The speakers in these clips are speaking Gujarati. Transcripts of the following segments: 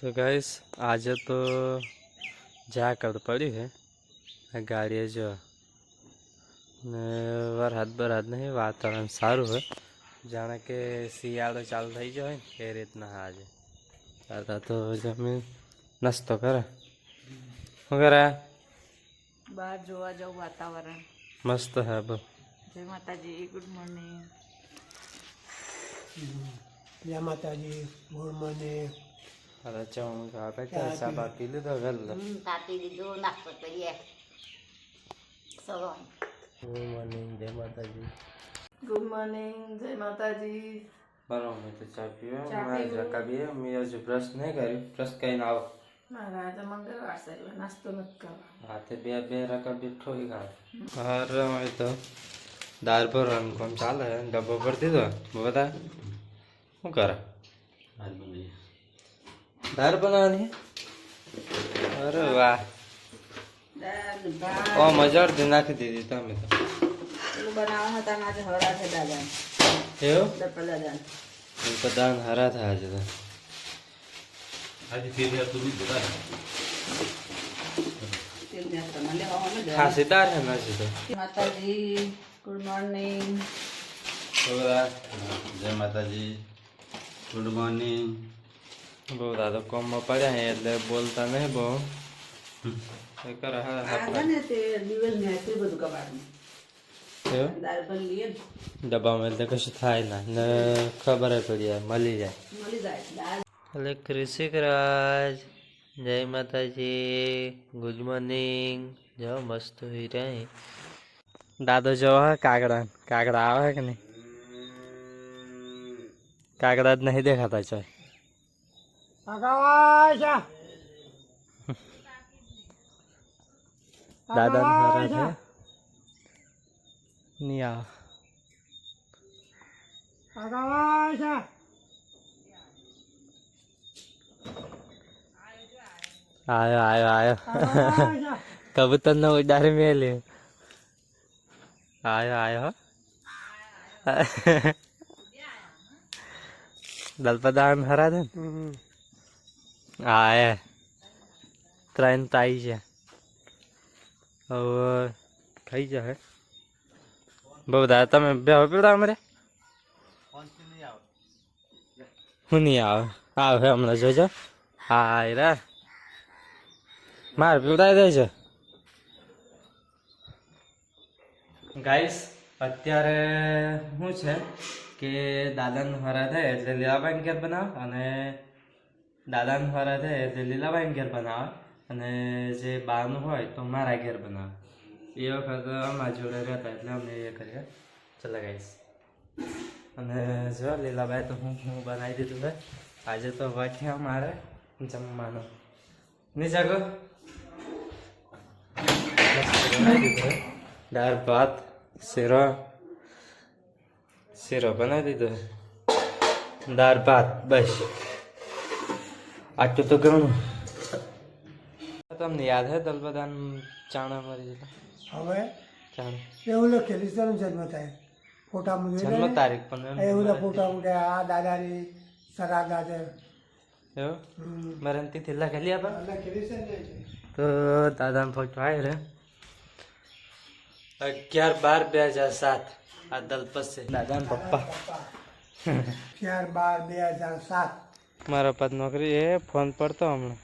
તો ગાઈસ આજે તો ઝાકળ પડ્યું છે આ ગાડીએ જો. ને વરસાદ બરસાદ નહીં વાતાવરણ સારું હોય જાણે કે શિયાળો ચાલુ થઈ ગયો હોય ને એ રીતના આજે દાદા તો જમીન નાસ્તો કરે. શું કરે? બહાર જોવા જાવ વાતાવરણ. મસ્ત હે બહુ. જય માતાજી ગુડ મોર્નિંગ. જય માતાજી ગુડ મોર્નિંગ. અરે ચણ આપે કે ચા બા પી લીધો વહેલો કાપી દીધું નાસ્તો કરીએ સવારે ગુડ મોર્નિંગ જય માતાજી ગુડ મોર્નિંગ જય માતાજી બરાબર મેં તો ચા પીવો ચા મારે પીવું. જકા બી મેં હજુ બ્રશ નહીં કર્યું બ્રશ કરીને આવો મારા આજે મંગળવાર છે એટલે નાસ્તો નથી કરવાનો હાથે બે બે રકા બેઠો ઈ ખાય હારે હવે તો દાળ ભરવાનું કામ ચાલે ડબ્બો ભરી દીધો બધા શું કરે દાળ બનાવવાની? અરે વાહ. ઓ મજા અડધી નાખી દીધી તમે તો. પેલું બનાવવાના હતા ને આજે હરા છે દાદા એવું? દાદા એ તો દાન હરા થાય છે તો. તેલ નાસ્તામાં લેવામાં મજા આવે. ખાસી દાળ છે નાસી તો? જય માતાજી ગુડ મોર્નિંગ જય માતાજી. ગુડ મોર્નિંગ બહુ દાદો કોમમાં પડ્યા હે એટલે બોલતા નહીં બહુ. એ કરે હા હા ને તે દિવસ ને આટલું બધું ને. ડબ્બામાં એટલે કશું થાય ના. ને ખબર પડી જાય મળી જાય. મળી જાય. એટલે કૃષિક રાજ જય માતાજી. ગુડ મોર્નિંગ જો મસ્ત હીરા દાદો જો કાગડા. કાગડા આવે કે નહીં? કાગડા જ નહીં દેખાતા આકાશ દાદા મારા છે? આકાશ આયો આયો આયો. કબૂતર નો ઉડારી મેલ્યું. આયો આયો હો. દલપદાન હરા છે ને આય ત્રણ તાઈ છે. હવે ખાઈ જાય બહુ બધા, તમે બે પીવડા અમારે? હું નહીં આવે. આવે હમણાં જોજો. હા રે. મારે પીવડાવી દે છે ગાઈસ, અત્યારે શું છે કે દાદાનું હરા થાય એટલે લીલાબાઈ ઘેર બનાવ અને દાદાને હરા થાય તે લીલાબાઈ ઘેર બનાવે અને જે બાનું હોય તો મારા ઘેર બનાવે. એ વખત અમારા જોડે રહેતા એટલે અમે એ કરીએ ચલા ગઈશ અને જો લીલાબાઈ તો હું હું બનાવી દીધું છે. આજે તો વાંચ્યા મારે જમવાનું. નહીં જાગો દાળ, ભાત, શીરો. શીરો બનાવી દીધો દાળ, ભાત, બસ. આટલું તો ઘણું. તમને યાદ હે દલબદાન ચાણા મરી જતા હવે? ચાણા. એવું લખેલી છે ને જન્મ થાય? ફોટા મૂકી જન્મ તારીખ પણ એવું તો ફોટા મૂકે આ દાદાની સરા દાદા એવું? હમ. મરણ તિથિ લખેલી આપણે લખેલી છે. ને તો દાદાનો ફોટો આવ્યો રે. અગિયાર બાર બે હજાર સાત. આ દલપત છે દાદાના પપ્પા. અગિયાર બાર બે હજાર સાત. મારા પપ્પા નોકરી એ ફોન પડતો હમણાં.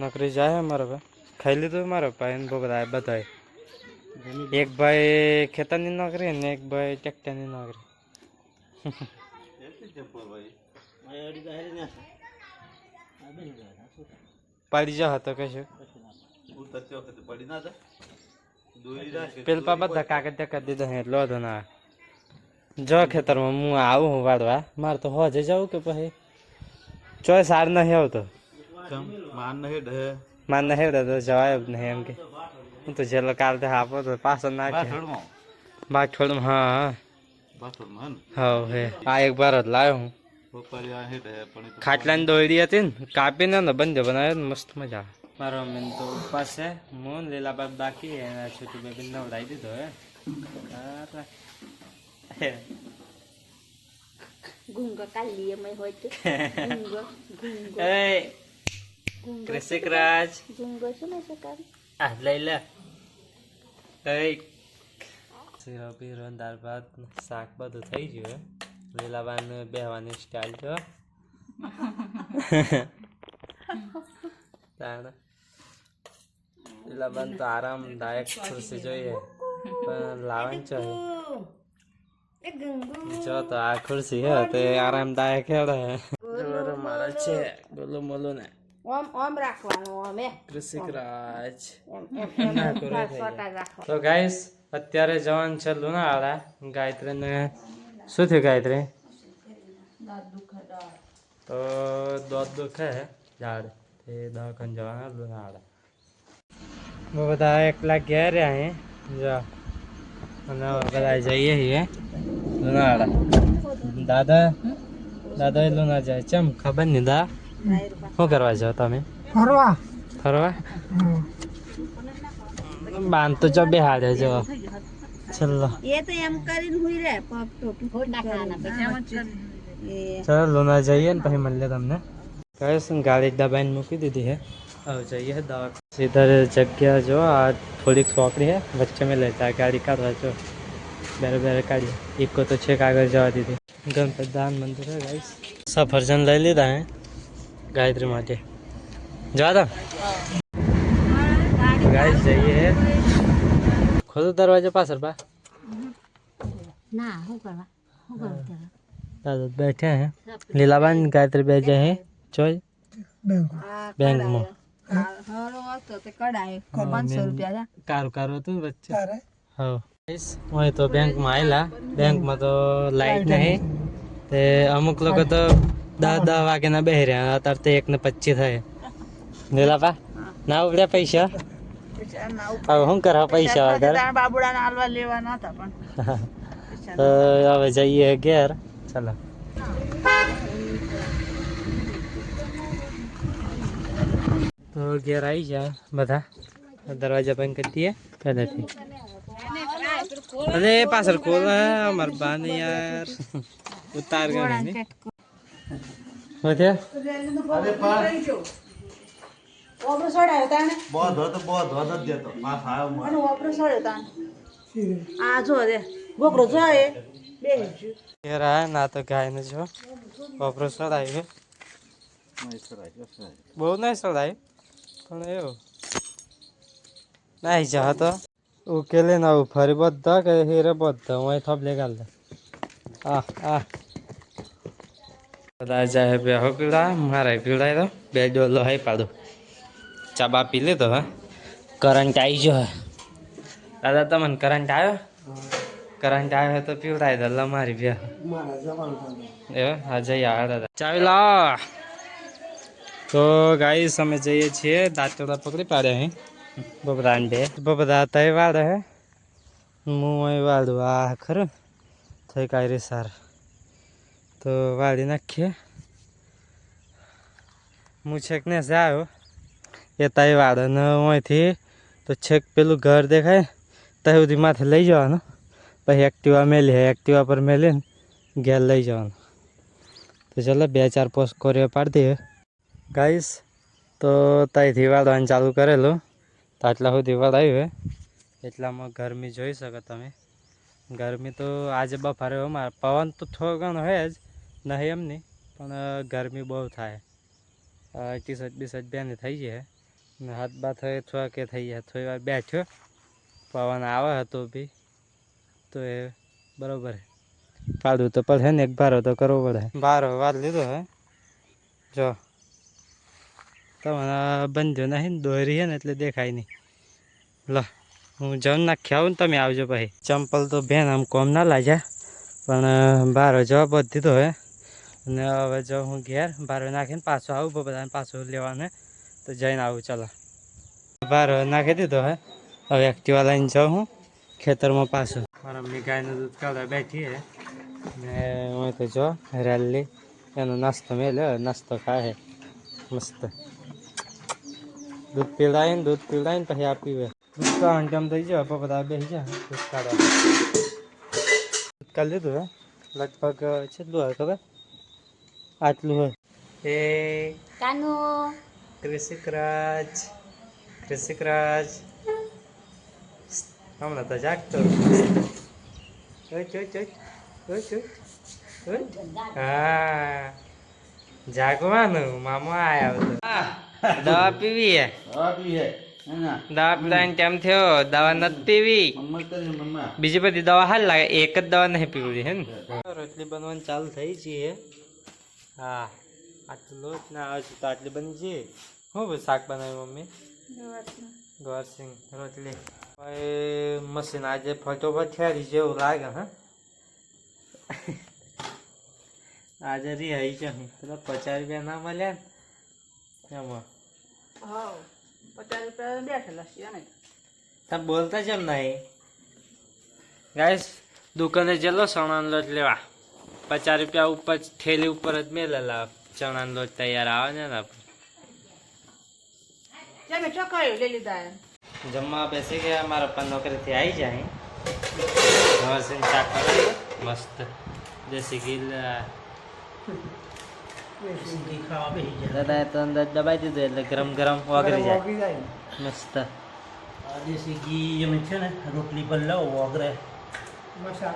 નોકરી જાય મારા ભાઈ ખાઈ લીધું મારા પપ્પા એને બધા બધા એક ભાઈ ખેતરની નોકરી ને એક ભાઈ ટ્રેક્ટરની નોકરી. પડી જા હતો કશું પડી ના દોરી રાખે પેલા બધા કાગળ કરી દીધો એટલો હતો ના જો ખેતરમાં હું આવું હું વાળવા, મારે તો હોજે જવું કે પછી? ચોય સાર નહીં આવતો. માન નહીં આવતો તો જવાય જ નહીં એમ કે. હું તો જેલો કાલ તે આપો તો પાછો નાખે બાથોડમાં બાગ થોડું હા હા. હા હે. આ એક બાર જ લાવ્યો હું. ખાટલા ખાટલાની દોરી હતી ને કાપીને ને બંધ બનાવ્યો ને મસ્ત મજા આવે. મારો મમ્મી તો ઉપવાસ છે હું ને લીલાબાઈ બાકી એના છોટી બેબી નવડાવી દીધો હે. અરે. ગુંગ કાલી એમ હોય તો ગુંગ ગુંગ એ કૃષિકરાજ આ લઈ લે કઈ શીરો પીરો ને દાળ ભાત ને શાક બધું થઈ ગયું લીલાબાન બેહવાની સ્ટાઇલ જો લીલાબાન તો આરામદાયક ખુરશી જોઈએ પણ લાવણ છે જો તો આ ખુરશી હે તે આરામદાયક હેડે જોર મારા છે. બોલો બોલો ને. ઓમ ઓમ રાખવાનું ઓમે કૃષિકરાજ ના, તો ગાઈસ અત્યારે જવાનું છે લુણાવાડા. ગાયત્રીને શું થયું ગાયત્રી? તો દોધ દુખે ઝાડ. તે દવાખાને જવાના લુણાવાડા. બધા એકલા ઘેર અહીં. જો. અને બધા જઈએ છીએ. લુણાવાડા દાદા? દાદા એ લુણા જાય. ચમ ખબર નહીં દા? શું કરવા જાઓ તમે? ફરવા. ફરવા? બાંધ તો બે હારે જો. ચલો. એ તો એમ કરીને હુઈ રે પગ તો ફોડ નાખવાના ચાલો લોના જઈએ ને પછી મળીએ તમને. કહે ગાડી દબાઈને મૂકી દીધી હે? હવે જઈએ દવા સીધા જગ્યા જો આ થોડીક સોકડી હે વચ્ચે મેં લેતા ગાડી કાઢવા જો. બેરે બેરે કાઢીએ ઇકો તો છેક આગળ જવા દીધી ગણપતિ દાન મંદિર છે ગાઈસ સફરજન લઈ લીધા હે ગાયત્રી માટે જવા દો ગાઈસ જઈએ ખોલો દરવાજો પાછળ બા ના શું કરવા શું કરવા ત્યારે? દાદા બેઠા હે લીલાબાન ગાયત્રી બે જાય હે જોઈ બેંક બેંકમાં હારો હતો તે કઢાયો પાંચસો રૂપિયા કારું કારું હતું ને વચ્ચે તારે હા હું તો બેંકમાં આવેલા બેંકમાં તો લાઈટ નહીં. તે અમુક લોકો તો દસ દસ વાગ્યાના બે રહ્યા. અત્યારે તો એક ને પચીસ થાય. નીલાપા ના ઉપડ્યા પૈસા? હવે શું કરવા પૈસા વગર બાબુડાને હાલવા લેવાના હતા પણ. તો હવે જઈએ ઘેર. ચાલો. તો ઘેર આવી જા બધા. દરવાજા બંધ કરી દઈએ. પહેલેથી. અરે પાછળ ખોલ માર બાને યાર ઉતાર ગણી ને વધે અરે પણ. ઓબરો સોડાયો તાને બોધ હતો બોધ હોત જ દેતો પાસ ખાયો મારો. અને ઓબરો સોડ્યો તાને આ જો રે બોકરો જાય બે ઘેર આયા ના તો ગાય ને જો. ઓબરો સડાયું જો. બહુ નહીં સડાય. પણ એવું. નાઈ જા તો. ઉકેલે ના ફરી બધા કે હેરે બધા હું થોપ લે ગાલ આ આ. બધા જાય બે હો પીડા મારે પીડાય તો બે ડોલો હાઈ પાડો. ચા બા પી લીધો હા? કરંટ આવી હે. દાદા તમને કરંટ આવ્યો? કરંટ આવ્યો તો પીવડાય દે મારી બે મારા જવાનું એ હા જઈ આવે દાદા. ચાવી લા. તો ગાઈસ અમે જઈએ છીએ દાંતોડા પકડી પાડ્યા અહીં બબરાન બે બબરા તય વાળે હે. હું અહીં વાળું ખરું. થઈ કાંઈ સાર તો વાળી નાખીએ. હું છેક ને આવ્યો એ તય વાળે ને અહીંથી તો છેક પેલું ઘર દેખાય. ત્યાં સુધી માથે લઈ જવાનું. પછી એક્ટિવા મેલી એક્ટિવા પર મેલીને ઘેર લઈ જવાનું. તો ચાલો બે ચાર પોસ્ટ કોરિયો પાડી દઈએ. ગાઈશ તો ત્યાંથી વાળવાનું ચાલુ કરેલું. તો આટલા સુધી વાળાયું હે એટલામાં ગરમી જોઈ શકો તમે. ગરમી તો આજે બફારે અમારે પવન તો થોડો ઘણો હોય જ, નહીં એમ નહીં, પણ ગરમી બહુ થાય. ટી શર્ટ બેને થઈ જાય ને હાથ બાથ થોડા કે થઈ જાય થોડી વાર બેઠ્યો પવન આવે હતો બી, તો એ બરાબર પાડું તો પડે ને, એક ભારો તો કરવો પડે ભારો વાર લીધો હે. જો. તમને બંધો નહીં દોરી હે ને એટલે દેખાય નહીં. લો, હું જમ નાખ્યા આવું ને તમે આવજો પછી. ચંપલ તો બેન આમ કોમ ના લાગ્યા, પણ બારો જવાબ જ દીધો હે. અને હવે જો હું ઘેર, બારો નાખીને પાછો આવું બધાને પાછો લેવાને. તો જઈને આવું, ચાલો. બારો નાખી દીધો હે. હવે એક્ટિવા લઈને જાઉં હું, ખેતરમાં પાછું. મારા મમ્મી ગાયનું દૂધ કાઢવા બેઠી હે. ને હું તો જો રેલી એનો નાસ્તો મેલ્યો, નાસ્તો ખાય મસ્ત. દૂધ પીવડાવીને દૂધ પીવડાવીને પછી આ પીવે. દૂધ કાઢવાનું થઈ જાય પપ્પા બધા બેસી જાય દૂધ કાઢવા. દૂધ કાઢી લીધું હે? લગભગ કેટલું હોય ખબર? આટલું હોય. એ કાનો. કૃષિકરાજ કૃષિકરાજ. હમણાં તો જાગતો. હા. જાગવાનું મામો આયા હતો દવા પીવી હે? દવા પીવી હે. દવા પીવાનો ટાઈમ થયો. દવા નથી પીવી. બીજી બધી દવા હાલ લાગે. એક જ દવા નહીં પીવી હે ને? રોટલી બનવાની ચાલુ થઈ છે. હા. આટલું લોટ ના આવે છે તો આટલી બની છે શું શાક બનાવ્યું મમ્મી? ગોરસિંગ. રોટલી. મશીન આજે ફટોફટ થયા જેવું લાગે હા? આજે રી આવી છે પેલા પચાસ રૂપિયા ના મળ્યા એમાં. હા પચાસ રૂપિયા બેઠેલા ને તમે બોલતા જેમ નહીં. ગાઈસ દુકાને જેલો ચણાનો લોટ લેવા. પચાસ રૂપિયા ઉપર થેલી ઉપર જ મેલેલા ચણાનો લોટ તૈયાર આવે ને આપણે. પર. લઈ લીધા જમવા બેસી ગયા મારા પપ્પા નોકરીથી આવી જાય. ઘર શાક મસ્ત. દેશી ગીલ દાદા તો અંદર દબાઈ દીધું એટલે ગરમ ગરમ વગરી જાય. મસ્ત. દેશી ઘી એમ છે ને રોટલી પર લાવો વગરે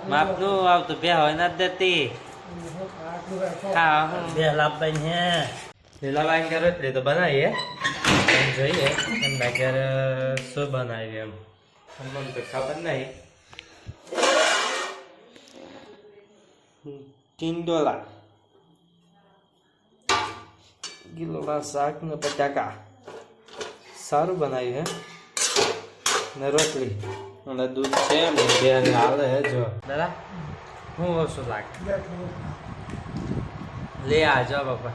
માપનું આવતું બે હોય ના દેતી હા બે લાભ હે લીલા ઘરે એટલે તો બનાવીએ. એમ જોઈએ. એમના ઘેર શું બનાવીએ એમ? મને તો ખબર નહીં. ટીંડોલા. ગીલોડા શાક ને બટાકા સારું બનાવ્યું હે ને રોટલી અને દૂધ છે એમ બે હાલે હે જો દાદા હું ઓછું લાગે લે આ જો બાપા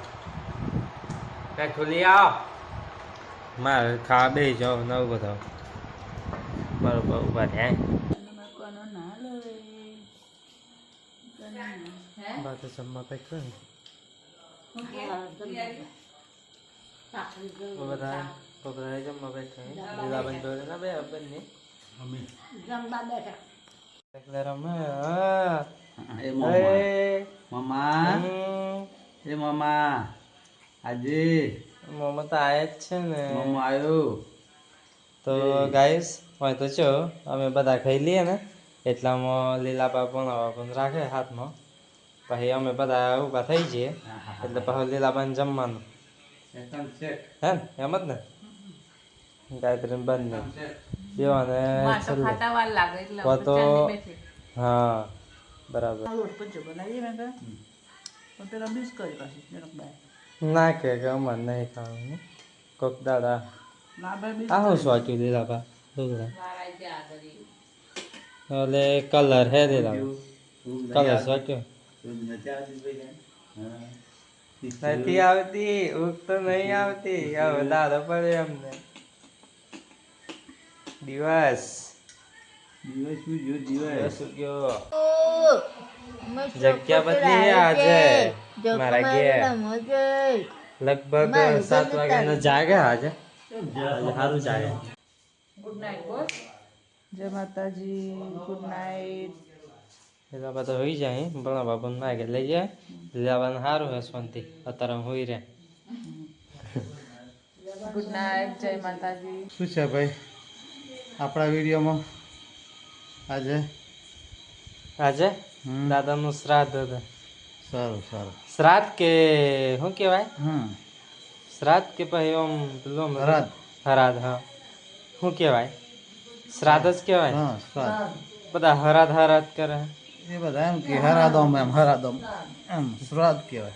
બેઠું લઈ આવ મારે ખા બે જાઓ નવ બધા બરોબર ઊભા થયા બા તો જમવા કંઈક ને બધા બધા જમવા બેઠા લીલાબેન જોડે ના બે બંને? એટલે રમે? હા. એ મમ્મા એ મમ્મા આજે. મમ્મા તો આયા જ છે ને. મમ્મા આવ્યો તો ગાઈસ હોય તો છો અમે બધા ખાઈ લઈએ ને. એટલામાં લીલા બા બનાવવા પણ રાખે હાથમાં. પછી અમે બધા ઊભા થઈ જઈએ. એટલે પછી લીલાબાને જમવાનું. હે ને એમ જ ને? ગાયત્રી છેલ્લે. વાર લાગે તો હા બરાબર. ના કે કે અમારે નહીં ખાવાનું. કોક દાદા ના ભાઈ બીસ આ શું સ્વાચ્યું લીલાબા ડુંગળા એટલે કલર હે લીલાબા કલર સ્વાચ્યો નથી આવતી ઊંઘ તો નહીં આવતી. હવે દાદો પડે અમને. દિવસ. દિવસ શું જો દિવસ. શું ઉગ્યો જગ્યા બદલી આજે. મારા ઘેર. લગભગ સાત વાગ્યાનો જાગે આજે. સારું જાગે. જય માતાજી. ગુડ નાઇટ એટલે બધા હોઈ જાય ભણા બાબુ ના કે લઈ જાય. લેવાનું સારું હે શાંતિ અત્યારે હોઈ રહે ગુડ નાઇટ જય માતાજી. શું છે ભાઈ? આપણા વિડીયોમાં આજે? આજે? હમ. દાદાનું શ્રાદ્ધ હતું. સારું સારું. શ્રાદ્ધ કે શું કહેવાય? હમ. શ્રાદ્ધ કે પછી આમ પેલું આમ હરાદ. હરાદ હા. શું કહેવાય? શ્રાદ્ધ જ કહેવાય? હા સારું બધા હરાદ હરાદ કરે. એ બધા એમ કે હરાદમ એમ હરાદમ. એમ શ્રાદ્ધ કહેવાય.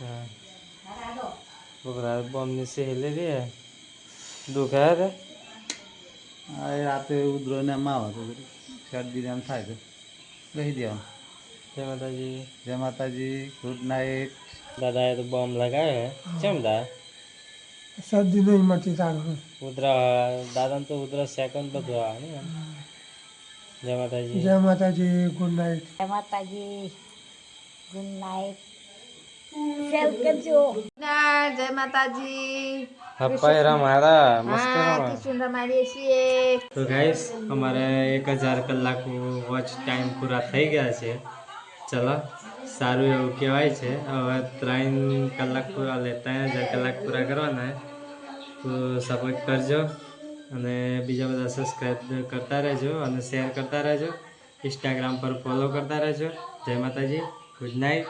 હા છોકરા બોમ્બની સહેલી રે. દુખે રે? આ એ રાતે ઉધરો ને એમ આવે તો શરદી ને એમ થાય તો. લઈ દેવાનું. જય માતાજી. જય માતાજી. Good night. દાદાએ તો બોમ્બ લગાવ્યો હે. કેમ દા? શરદી નહીં મળતી તારું. ઉધરા દાદાને તો ઉધરા સેકન્ડ બધું આવે ને. જય માતાજી. જય માતાજી ગુડ નાઇટ જય માતાજી ગુડ નાઇટ સેવ કરજો. જય માતાજી. હપ્પાઈ રમારા મસ્ત રમાડીએ છીએ. તો ગાઈસ અમારે એક હજાર કલાક વોચ ટાઈમ પૂરા થઈ ગયા છે. ચલો સારું એવું કહેવાય છે. હવે ત્રણ કલાક પૂરા લે ત્રણ હજાર કલાક પૂરા કરવાના તો સપોર્ટ કરજો. અને બીજા બધા સબસ્ક્રાઈબ કરતા રહેજો અને શેર કરતા રહેજો. ઇન્સ્ટાગ્રામ પર ફોલો કરતા રહેજો. જય માતાજી. Good night